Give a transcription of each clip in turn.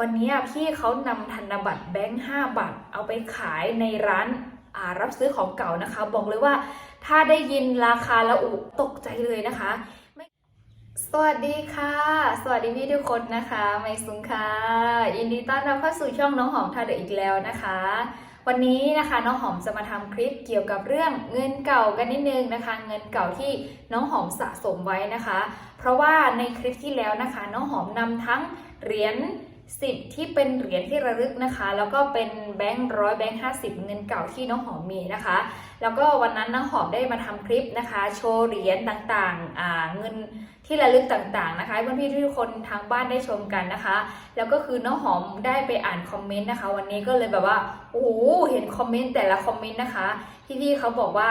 วันนี้พี่เขานำธนบัตรแบงค์5บาทเอาไปขายในร้านารับซื้อของเก่านะคะ บอกเลยว่าถ้าได้ยินราคาล้วอุตกใจเลยนะคะ สวัสดีค่ะ สวัสดีพี่ทุกคนนะคะ ไมซุงค่ะยินดีต้อนรับเข้าสู่ช่องน้องหอมทาเดออีกแล้วนะคะ วันนี้นะคะน้องหอมจะมาทำคลิปเกี่ยวกับเรื่องเงินเก่ากันนิดนึงนะคะ เงินเก่าที่น้องหอมสะสมไว้นะคะ เพราะว่าในคลิปที่แล้วนะคะ น้องหอมนำทั้งเหรียญ สิบที่เป็นเหรียญที่ระลึกนะคะ แล้วก็เป็นแบงค์ร้อยแบงค์ห้าสิบเงินเก่าที่น้องหอมมีนะคะ แล้วก็วันนั้นน้องหอมได้มาทำคลิปนะคะ โชว์เหรียญต่างๆอ่าเงินที่ระลึกต่างๆนะคะเพื่อนๆทุกคนทางบ้านได้ชมกันนะคะ แล้วก็คือน้องหอมได้ไปอ่านคอมเมนต์นะคะ วันนี้ก็เลยแบบว่าโอ้โหเห็นคอมเมนต์แต่ละคอมเมนต์นะคะพี่ๆเขาบอกว่า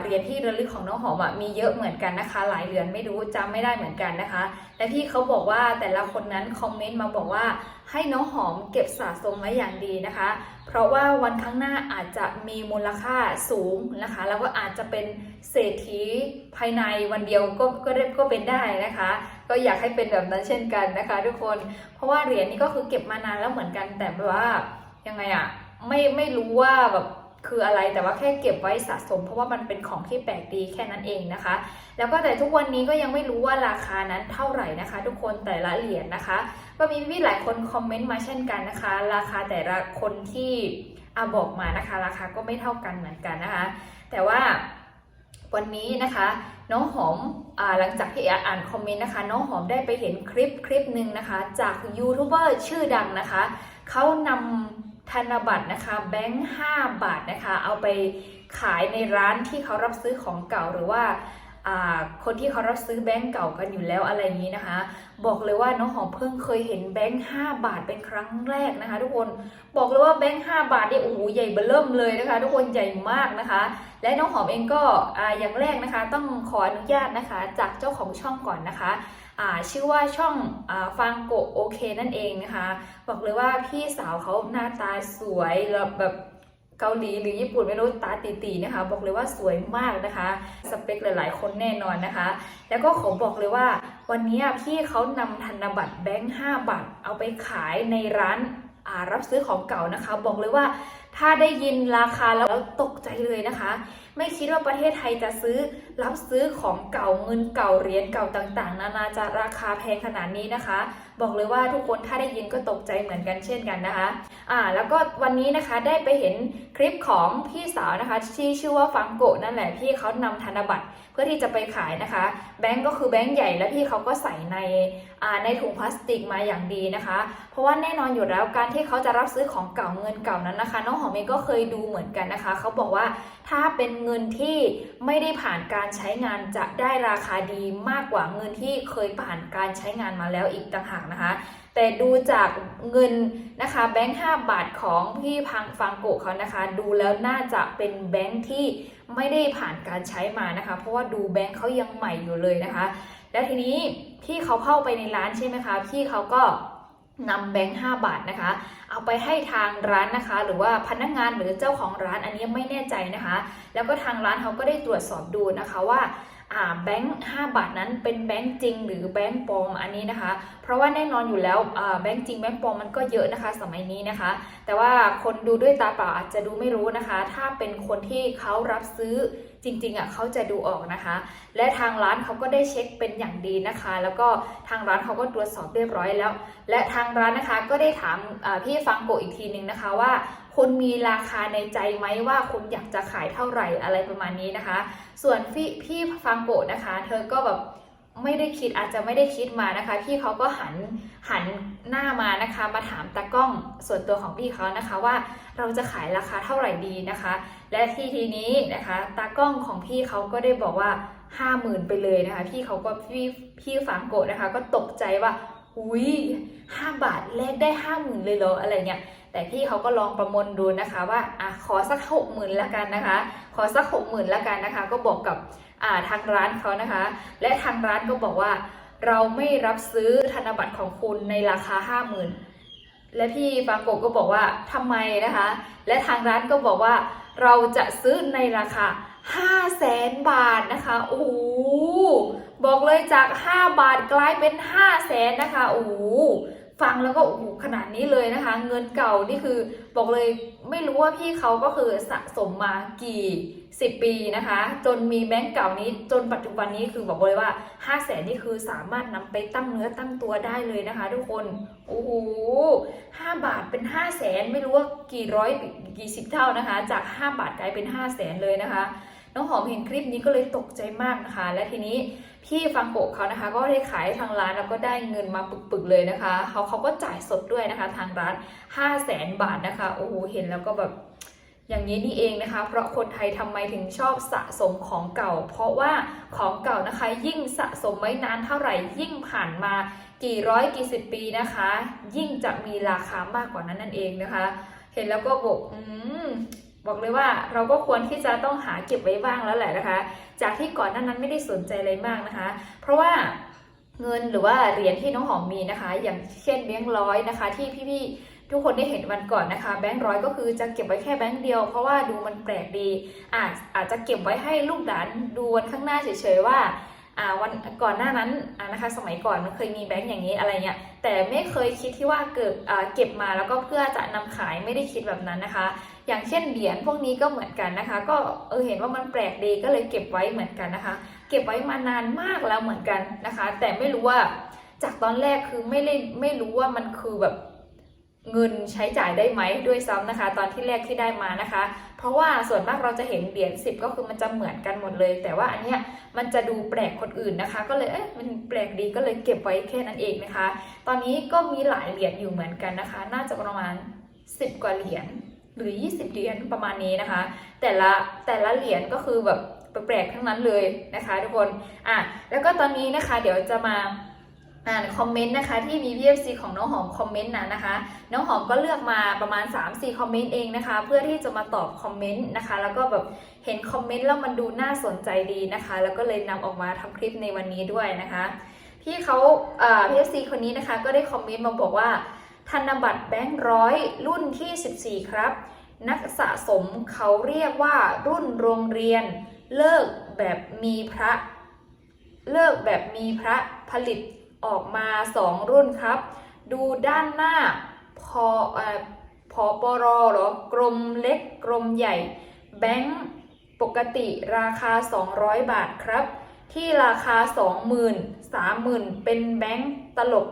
เหรียญที่ระลึกของน้องหอมอะมีเยอะเหมือนกันนะคะ หลายเหรียญไม่รู้จำไม่ได้เหมือนกันนะคะ และพี่เขาบอกว่าแต่ละคนนั้นคอมเมนต์มาบอกว่าให้น้องหอมเก็บสะสมไว้อย่างดีนะคะ เพราะว่าวันข้างหน้าอาจจะมีมูลค่าสูงนะคะ แล้วก็อาจจะเป็นเศรษฐีภายในวันเดียวก็ก็ได้ก็เป็นได้นะคะ ก็อยากให้เป็นแบบนั้นเช่นกันนะคะ ทุกคน เพราะว่าเหรียญนี้ก็คือเก็บมานานแล้วเหมือนกันแต่ว่ายังไงอะไม่ไม่รู้ว่าแบบ คืออะไรแต่ว่าแค่เก็บไว้สะสม เพราะว่ามันเป็นของที่แปลกดีแค่นั้นเองนะคะ แล้วก็แต่ทุกวันนี้ก็ยังไม่รู้ว่าราคานั้นเท่าไหร่นะคะ ทุกคนแต่ละเหรียญนะคะ ก็มีพี่หลายคนคอมเมนต์มาเช่นกันนะคะ ราคาแต่ละคนที่อาบอกมานะคะ ราคาก็ไม่เท่ากันเหมือนกันนะคะ แต่ว่าวันนี้นะคะน้องหอมอหลังจากที่อ่านคอมเมนต์นะคะ น้องหอมได้ไปเห็นคลิปคลิปหนึ่งนะคะ จากยูทูบเบอร์ชื่อดังนะคะเขานำ ธนบัตรนะคะแบงค์5บาทนะคะเอาไปขายในร้านที่เขารับซื้อของเก่าหรือว่าคนที่เขารับซื้อแบงค์เก่ากันอยู่แล้วอะไรอย่างนี้นะคะ บอกเลยว่าน้องหอมเพิ่งเคยเห็นแบงค์5บาทเป็นครั้งแรกนะคะ ทุกคนบอกเลยว่าแบงค์5บาทนี่โอ้โหใหญ่เบ้อเริ่มเลยนะคะ ทุกคนใหญ่มากนะคะ และน้องหอมเองก็ออย่างแรกนะคะ ต้องขออนุญาตนะคะ จากเจ้าของช่องก่อนนะคะ ชื่อว่าช่องอาฟังโกโอเคนั่นเองนะคะ บอกเลยว่าพี่สาวเขาหน้าตาสวยแล้วแบบเกาหลีหรือญี่ปุ่นไม่รู้ตาตีๆนะคะ บอกเลยว่าสวยมากนะคะ สเปคหลาย ๆ คนแน่นอนนะคะ แล้วก็ขอบอกเลยว่า วันนี้พี่เขานำธนบัตรแบงค์5บาทเอาไปขายในร้านรับซื้อของเก่านะคะ บอกเลยว่าถ้าได้ยินราคาแล้วตกใจเลยนะคะ ไม่คิดว่าประเทศไทยจะซื้อรับซื้อของเก่าเงินเก่าเหรียญเก่าต่างๆ นานาจะราคาแพงขนาดนี้นะคะ บอกเลยว่าทุกคนถ้าได้ยินก็ตกใจเหมือนกันเช่นกันนะคะอ่าแล้วก็วันนี้นะคะได้ไปเห็นคลิปของพี่สาวนะคะที่ชื่อว่าฟังโกะนั่นแหละพี่เขานำธนบัตรเพื่อที่จะไปขายนะคะ แบงก์ก็คือแบงก์ใหญ่แล้วพี่เขาก็ใส่ในอ่าในถุงพลาสติกมาอย่างดีนะคะ เพราะว่าแน่นอนอยู่แล้วการที่เขาจะรับซื้อของเก่าเงินเก่านั้นนะคะ น้องหอมเองก็เคยดูเหมือนกันนะคะ เขาบอกว่าถ้าเป็นเงินที่ไม่ได้ผ่านการใช้งานจะได้ราคาดีมากกว่าเงินที่เคยผ่านการใช้งานมาแล้วอีกต่างหากนะคะ แต่ดูจากเงินนะคะแบงค์5บาทของพี่พังฟังโกเขานะคะ ดูแล้วน่าจะเป็นแบงค์ที่ไม่ได้ผ่านการใช้มานะคะ เพราะว่าดูแบงค์เขายังใหม่อยู่เลยนะคะ แล้วทีนี้พี่เขาเข้าไปในร้านใช่ไหมคะพี่เขาก็ นำแบงค์5บาทนะคะ เอาไปให้ทางร้านนะคะ หรือว่าพนักงานหรือเจ้าของร้านอันนี้ไม่แน่ใจนะคะ แล้วก็ทางร้านเขาก็ได้ตรวจสอบดูนะคะว่าแบงค์5บาทนั้นเป็นแบงค์จริง หรือแบงค์ปลอมอันนี้นะคะ เพราะว่าแน่นอนอยู่แล้วแบงค์จริงแบงค์ปลอมมันก็เยอะนะคะ สมัยนี้นะคะ แต่ว่าคนดูด้วยตาเปล่าอาจจะดูไม่รู้นะคะ ถ้าเป็นคนที่เขารับซื้อ จริงๆอะเขาจะดูออกนะคะ และทางร้านเขาก็ได้เช็คเป็นอย่างดีนะคะ แล้วก็ทางร้านเขาก็ตรวจสอบเรียบร้อยแล้ว และทางร้านนะคะก็ได้ถามพี่ฟังโกอีกทีนึงนะคะว่าคุณมีราคาในใจไหมว่าคุณอยากจะขายเท่าไหร่อะไรประมาณนี้นะคะ ส่วนพี่พี่ฟังโกนะคะ เธอก็แบบ ไม่ได้คิดอาจจะไม่ได้คิดมานะคะ พี่เขาก็หันหันหน้ามานะคะ มาถามตากล้องส่วนตัวของพี่เขานะคะว่าเราจะขายราคาเท่าไหร่ดีนะคะ และที่ทีนี้นะคะตากล้องของพี่เขาก็ได้บอกว่าห้าหมื่นไปเลยนะคะ พี่เขาก็พี่พี่ฟังโกะนะคะ ก็ตกใจว่าอุ้ยห้าบาทแลกได้ห้าหมื่นเลยเหรออะไรเงี้ยแต่พี่เขาก็ลองประมวลดูนะคะว่าอะขอสักหกหมื่นละกันนะคะ ขอสักหกหมื่นละกันนะคะ ก็บอกกับ ทางร้านเขานะคะ และทางร้านก็บอกว่า เราไม่รับซื้อธนบัตรของคุณในราคาห้าหมื่นและพี่ฟังโกก็บอกว่าทำไมนะคะ และทางร้านก็บอกว่า เราจะซื้อในราคา5 0 0แสนบาทนะคะโอ้โหบอกเลยจาก 5 บาทกลายเป็น 5 0 0แสนนะคะโอ้โหฟังแล้วก็โอ้โหขนาดนี้เลยนะคะ เงินเก่านี่คือบอกเลยไม่รู้ว่าพี่เขาก็คือสะสมมากี่ สิบปีนะคะ จนมีแบงก์เก่านี้จนปัจจุบันนี้คือบอกเลยว่า 5 0 0แสนนี่คือสามารถนำไปตั้งเนื้อตั้งตัวได้เลยนะคะ ทุกคนโอ้โหห้าบาทเป็น 5 0 0แสนไม่รู้ว่ากี่ร้อยกี่สิบเท่านะคะ จาก 5 บาทกลายเป็น 5 0 0แสนเลยนะคะน้องหอมเห็นคลิปนี้ก็เลยตกใจมากนะคะ และทีนี้พี่ฟังโกเขานะคะ ก็ได้ขายทางร้านแล้วก็ได้เงินมาปึกๆเลยนะคะเขาเขาก็จ่ายสดด้วยนะคะ ทางร้าน 5 0 0แสนบาทนะคะโอ้โหเห็นแล้วก็แบบ อย่างนี้นี่เองนะคะ เพราะคนไทยทำไมถึงชอบสะสมของเก่า เพราะว่าของเก่านะคะยิ่งสะสมไว้นานเท่าไหร่ยิ่งผ่านมากี่ร้อยกี่สิบปีนะคะ ยิ่งจะมีราคามากกว่านั้นนั่นเองนะคะ เห็นแล้วก็บอกอืมบอกเลยว่าเราก็ควรที่จะต้องหาเก็บไว้บ้างแล้วแหละนะคะ จากที่ก่อนหนั้นนั้นไม่ได้สนใจอะไรมากนะคะ เพราะว่าเงินหรือว่าเหรียญที่น้องหอมมีนะคะ อย่างเช่นแบงค์ร้อยนะคะ ที่พี่ๆ ทุกคนได้เห็นวันก่อนนะคะ แบงค์ร้อยก็คือจะเก็บไว้แค่แบงค์เดียว เพราะว่าดูมันแปลกดีอาจอาจจะเก็บไว้ให้ลูกหลานดูวันข้างหน้าเฉยๆว่าวันก่อนหน้านั้นนะคะสมัยก่อนมันเคยมีแบงค์อย่างนี้อะไรเงี้ยแต่ไม่เคยคิดที่ว่าเกิดเก็บมาแล้วก็เพื่อจะนำขายไม่ได้คิดแบบนั้นนะคะ อย่างเช่นเหรียญพวกนี้ก็เหมือนกันนะคะ ก็เออเห็นว่ามันแปลกดีก็เลยเก็บไว้เหมือนกันนะคะ เก็บไว้มานานมากแล้วเหมือนกันนะคะ แต่ไม่รู้ว่าจากตอนแรกคือไม่ได้ไม่รู้ว่ามันคือแบบ เงินใช้จ่ายได้ไหมด้วยซ้ำนะคะ ตอนที่แรกที่ได้มานะคะ เพราะว่าส่วนมากเราจะเห็นเหรียญสิบก็คือมันจะเหมือนกันหมดเลย แต่ว่าอันเนี้ยมันจะดูแปลกคนอื่นนะคะ ก็เลยเอ๊ะมันแปลกดีก็เลยเก็บไว้แค่นั้นเองนะคะ ตอนนี้ก็มีหลายเหรียญอยู่เหมือนกันนะคะ น่าจะประมาณ 10 กว่าเหรียญหรือ 20 เหรียญประมาณนี้นะคะ แต่ละแต่ละเหรียญก็คือแบบแปลกๆทั้งนั้นเลยนะคะ ทุกคนอะแล้วก็ตอนนี้นะคะ เดี๋ยวจะมา อ่านคอมเมนต์นะคะที่มี VFC ของน้องหอมคอมเมนต์นะนะคะ น้องหอมก็เลือกมาประมาณ 3-4 คอมเมนต์เองนะคะ เพื่อที่จะมาตอบคอมเมนต์นะคะ แล้วก็แบบเห็นคอมเมนต์แล้วมันดูน่าสนใจดีนะคะ แล้วก็เลยนำออกมาทำคลิปในวันนี้ด้วยนะคะ พี่เขาอ่า PFC คนนี้นะคะก็ได้คอมเมนต์มาบอกว่า ธนบัตรแบงค์ร้อยรุ่นที่ 14 ครับ นักสะสมเขาเรียกว่ารุ่นโรงเรียน เลิกแบบมีพระ เลิกแบบมีพระผลิต ออกมา 2 รุ่นครับ ดูด้านหน้าพอเอ่อพอปรหรอกรมเล็กกรมใหญ่ แบงค์ปกติราคา 200 บาทครับ ที่ราคา 20,000 30,000 เป็นแบงค์ตลก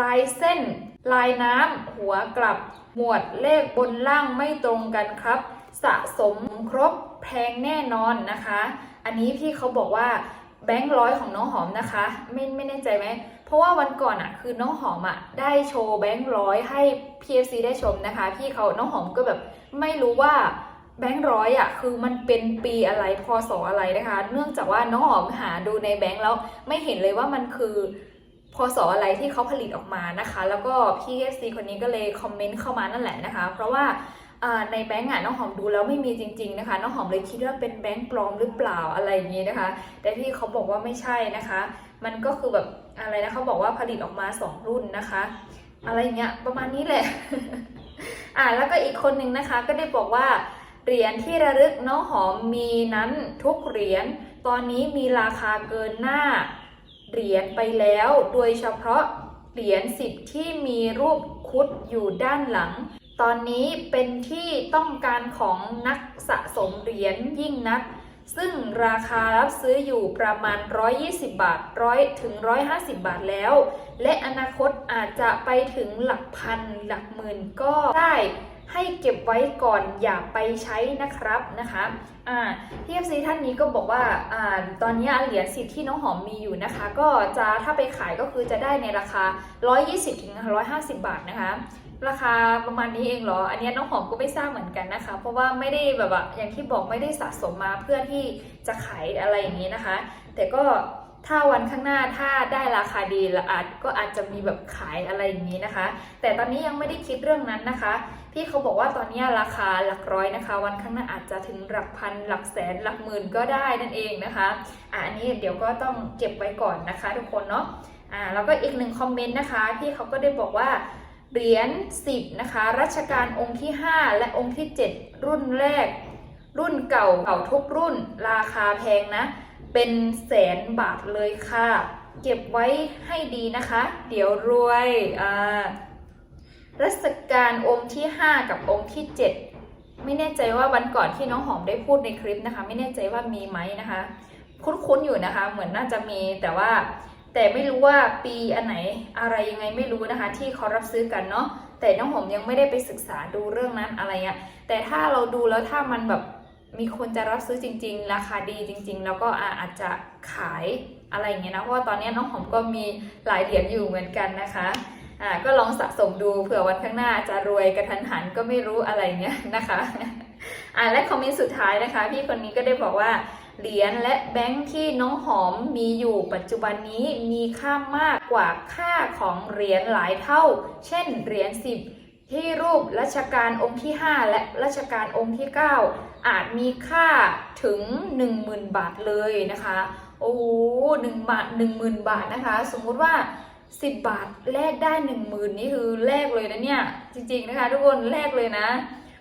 ลายเส้น ลายน้ำหัวกลับ หมวดเลขบนล่างไม่ตรงกันครับ สะสมครบแพงแน่นอนนะคะ อันนี้พี่เขาบอกว่า แบงค์ร้อยของน้องหอมนะคะ ไม่ไม่แน่ใจไหม เพราะว่าวันก่อนอะคือน้องหอมอะได้โชว์แบงค์ร้อยให้ PFC ได้ชมนะคะ พี่เขาน้องหอมก็แบบไม่รู้ว่าแบงค์ร้อยอะคือมันเป็นปีอะไรพศออะไรนะคะ เนื่องจากว่าน้องหอมหาดูในแบงค์แล้วไม่เห็นเลยว่ามันคือพศออะไรที่เขาผลิตออกมานะคะ แล้วก็พี่เอฟซีคนนี้ก็เลยคอมเมนต์เข้ามานั่นแหละนะคะ เพราะว่า ในแบงก์อะน้องหอมดูแล้วไม่มีจริง ๆนะคะน้องหอมเลยคิดว่าเป็นแบงก์ปลอมหรือเปล่าอะไรอย่างนี้นะคะ แต่พี่เขาบอกว่าไม่ใช่นะคะ มันก็คือแบบอะไรนะเขาบอกว่าผลิตออกมา 2 รุ่นนะคะ อะไรอย่างเงี้ยประมาณนี้แหละอ่าแล้วก็อีกคนหนึ่งนะคะ ก็ได้บอกว่าเหรียญที่ระลึกน้องหอมมีนั้นทุกเหรียญตอนนี้มีราคาเกินหน้าเหรียญไปแล้ว โดยเฉพาะเหรียญสิบที่มีรูปคุดอยู่ด้านหลัง ตอนนี้เป็นที่ต้องการของนักสะสมเหรียญยิ่งนัก ซึ่งราคารับซื้ออยู่ประมาณ 120 บาทร้อยถึง 150 บาทแล้ว และอนาคตอาจจะไปถึงหลักพันหลักหมื่นก็ได้ให้เก็บไว้ก่อนอย่าไปใช้นะครับนะคะอ่าพี่เอฟซีท่านนี้ก็บอกว่าอ่าตอนนี้เหรียญสิทธิ์ที่น้องหอมมีอยู่นะคะ ก็จะถ้าไปขายก็คือจะได้ในราคา 120ถึง150 บาทนะคะ ราคาประมาณนี้เองเหรอ อันนี้น้องหอมก็ไม่ทราบเหมือนกันนะคะ เพราะว่าไม่ได้แบบว่าอย่างที่บอกไม่ได้สะสมมาเพื่อที่จะขายอะไรอย่างนี้นะคะ แต่ก็ถ้าวันข้างหน้าถ้าได้ราคาดีละอาจก็อาจจะมีแบบขายอะไรอย่างนี้นะคะ แต่ตอนนี้ยังไม่ได้คิดเรื่องนั้นนะคะ พี่เขาบอกว่าตอนนี้ราคาหลักร้อยนะคะ วันข้างหน้าอาจจะถึงหลักพันหลักแสนหลักหมื่นก็ได้นั่นเองนะคะอะอันนี้เดี๋ยวก็ต้องเก็บไว้ก่อนนะคะ ทุกคนเนาะอ่าแล้วก็อีกหนึ่งคอมเมนต์นะคะ พี่เขาก็ได้บอกว่า เหรียญ10นะคะรัชกาลองค์ที่ 5 และองค์ที่ 7 รุ่นแรก รุ่นเก่าเก่าทุกรุ่น ราคาแพงนะ เป็นแสนบาทเลยค่ะ เก็บไว้ให้ดีนะคะ เดี๋ยวรวยอ่ารัชกาลองค์ที่ 5 กับองค์ที่ 7 ไม่แน่ใจว่าวันก่อนที่น้องหอมได้พูดในคลิปนะคะ ไม่แน่ใจว่ามีไหมนะคะ คุ้นๆอยู่นะคะ เหมือนน่าจะมีแต่ว่า แต่ไม่รู้ว่าปีอันไหนอะไรยังไงไม่รู้นะคะ ที่เขารับซื้อกันเนาะแต่น้องหอมยังไม่ได้ไปศึกษาดูเรื่องนั้นอะไรเงี้ยแต่ถ้าเราดูแล้วถ้ามันแบบมีคนจะรับซื้อจริง ๆ ราคาดีจริง ๆ แล้วก็อาจจะขายอะไรอย่างเงี้ยนะเพราะว่าตอนนี้น้องหอมก็มีหลายเหรียญอยู่เหมือนกันนะคะอ่าก็ลองสะสมดูเผื่อวันข้างหน้าจะรวยกระทันหันก็ไม่รู้อะไรเงี้ยนะคะอ่าและคอมเมนต์สุดท้ายนะคะ พี่คนนี้ก็ได้บอกว่า เหรียญและแบงค์ที่น้องหอมมีอยู่ปัจจุบันนี้มีค่ามากกว่าค่าของเหรียญหลายเท่า เช่นเหรียญ10ที่รูปรัชกาลองค์ที่ 5 และรัชกาลองค์ที่ 9 อาจมีค่าถึง 10,000 บาทเลยนะคะ โอ้โหหนึ่งบาทหนึ่งมื่นบาทนะคะ สมมุติว่า 10 บาทแลกได้ 1 0,000 นี่คือแลกเลยนะเนี่ย จริงๆนะคะทุกคนแลกเลยนะ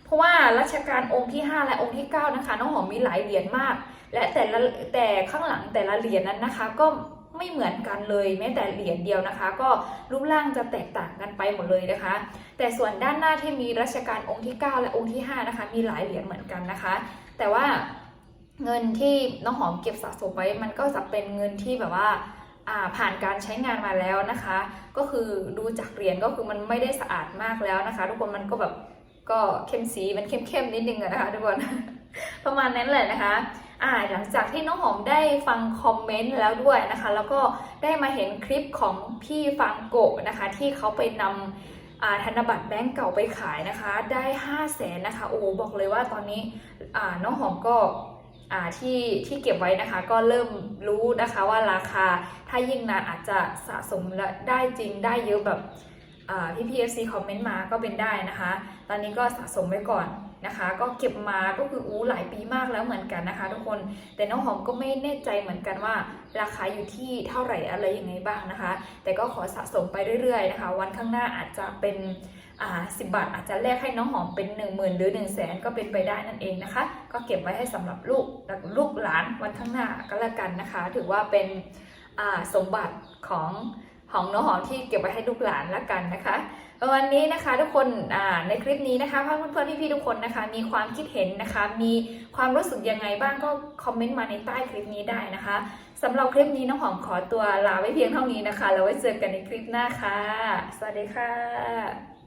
เพราะว่ารัชกาลองค์ที่ 5 และองค์ที่ 9 นะคะน้องหอมมีหลายเหรียญมาก และแต่ละแต่ข้างหลังแต่ละเหรียญนั้นนะคะ ก็ไม่เหมือนกันเลยแม้แต่เหรียญเดียวนะคะ ก็รูปร่างจะแตกต่างกันไปหมดเลยนะคะ แต่ส่วนด้านหน้าที่มีรัชกาลองค์ที่ 9 และองค์ที่ 5 นะคะ มีหลายเหรียญเหมือนกันนะคะ แต่ว่าเงินที่น้องหอมเก็บสะสมไว้มันก็จะเป็นเงินที่แบบว่าอ่าผ่านการใช้งานมาแล้วนะคะ ก็คือดูจากเหรียญก็คือมันไม่ได้สะอาดมากแล้วนะคะ ทุกคนมันก็แบบก็เข้มสีมันเข้มๆนิดนึงนะคะทุกคนประมาณนั้นแหละนะคะ อ่าหลังจากที่น้องหอมได้ฟังคอมเมนต์แล้วด้วยนะคะ แล้วก็ได้มาเห็นคลิปของพี่ฟังโกะนะคะ ที่เขาไปนำธนบัตรแบงก์เก่าไปขายนะคะ ได้5 0 0แสนนะคะ โอ้บอกเลยว่าตอนนี้น้องหอมก็ที่ที่เก็บไว้นะคะก็เริ่มรู้นะคะว่าราคาถ้ายิ่งนานอาจจะสะสมและได้จริงได้เยอะแบบ พี่พีเอฟซีคอมเมนต์มาก็เป็นได้นะคะ ตอนนี้ก็สะสมไว้ก่อนนะคะ ก็เก็บมาก็คืออู้หลายปีมากแล้วเหมือนกันนะคะ ทุกคนแต่น้องหอมก็ไม่แน่ใจเหมือนกันว่า ราคาอยู่ที่เท่าไหร่อะไรยังไงบ้างนะคะ แต่ก็ขอสะสมไปเรื่อยๆนะคะ วันข้างหน้าอาจจะเป็นสิบาทอาจจะแลกให้น้องหอมเป็น 1 0,000 หรือ 1 0 0 0 0แสนก็เป็นไปได้นั่นเองนะคะ ก็เก็บไว้ให้สำหรับลูกลูกหลานวันข้างหน้าก็แล้วกันนะคะ ถือว่าเป็นสมบัติของ ของน้องหอมที่เก็บไว้ให้ลูกหลานแล้วกันนะคะวันนี้นะคะทุกคนในคลิปนี้นะคะเพื่อนๆพี่ๆทุกคนนะคะ มีความคิดเห็นนะคะ มีความรู้สึกยังไงบ้างก็คอมเมนต์มาในใต้คลิปนี้ได้นะคะสำหรับคลิปนี้น้องหอมขอตัวลาไว้เพียงเท่านี้นะคะ แล้วไว้เจอกันในคลิปหน้าค่ะ สวัสดีค่ะ